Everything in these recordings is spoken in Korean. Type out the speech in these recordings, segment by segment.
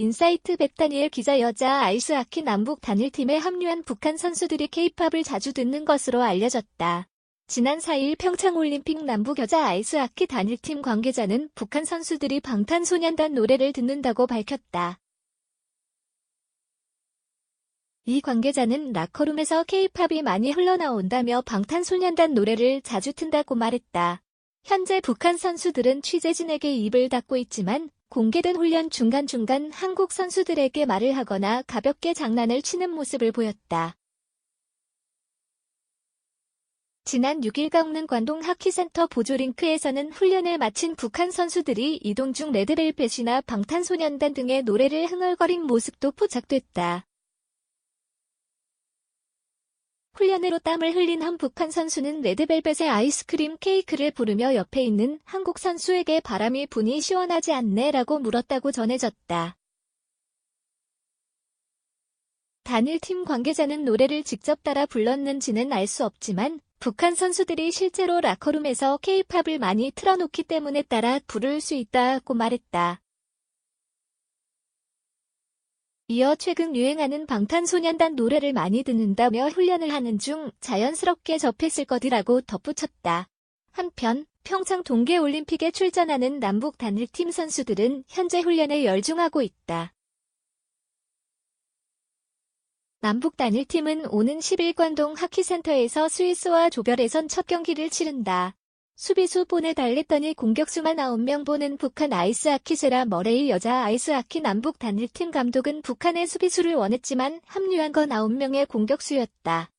인사이트 백다니엘 기자 여자 아이스하키 남북 단일팀에 합류한 북한 선수들이 케이팝을 자주 듣는 것으로 알려졌다. 지난 4일 평창올림픽 남북 여자 아이스하키 단일팀 관계자는 북한 선수들이 방탄소년단 노래를 듣는다고 밝혔다. 이 관계자는 라커룸에서 케이팝이 많이 흘러나온다며 방탄소년단 노래를 자주 튼다고 말했다. 현재 북한 선수들은 취재진에게 입을 닫고 있지만 공개된 훈련 중간중간 한국 선수들에게 말을 하거나 가볍게 장난을 치는 모습을 보였다. 지난 6일 강릉 관동 하키센터 보조링크에서는 훈련을 마친 북한 선수들이 이동 중 레드벨벳이나 방탄소년단 등의 노래를 흥얼거린 모습도 포착됐다. 훈련으로 땀을 흘린 한 북한 선수는 레드벨벳의 아이스크림 케이크를 부르며 옆에 있는 한국 선수에게 바람이 부니 시원하지 않네 라고 물었다고 전해졌다. 단일팀 관계자는 노래를 직접 따라 불렀는지는 알 수 없지만 북한 선수들이 실제로 라커룸에서 케이팝을 많이 틀어놓기 때문에 따라 부를 수 있다고 말했다. 이어 최근 유행하는 방탄소년단 노래를 많이 듣는다며 훈련을 하는 중 자연스럽게 접했을 것이라고 덧붙였다. 한편 평창 동계올림픽에 출전하는 남북 단일팀 선수들은 현재 훈련에 열중하고 있다. 남북 단일팀은 오는 10일 관동 하키센터에서 스위스와 조별예선 첫 경기를 치른다. 수비수 본에 달랬더니 공격수만 9명 보는 북한 아이스하키 세라 머레이 여자 아이스하키 남북 단일팀 감독은 북한의 수비수를 원했지만 합류한 건 9명의 공격수였다.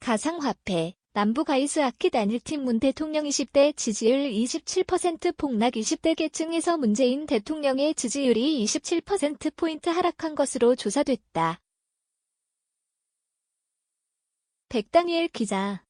가상화폐 남북 아이스하키 단일팀 문 대통령 20대 지지율 27% 폭락 20대 계층에서 문재인 대통령의 지지율이 27%포인트 하락한 것으로 조사됐다. 백다니엘 기자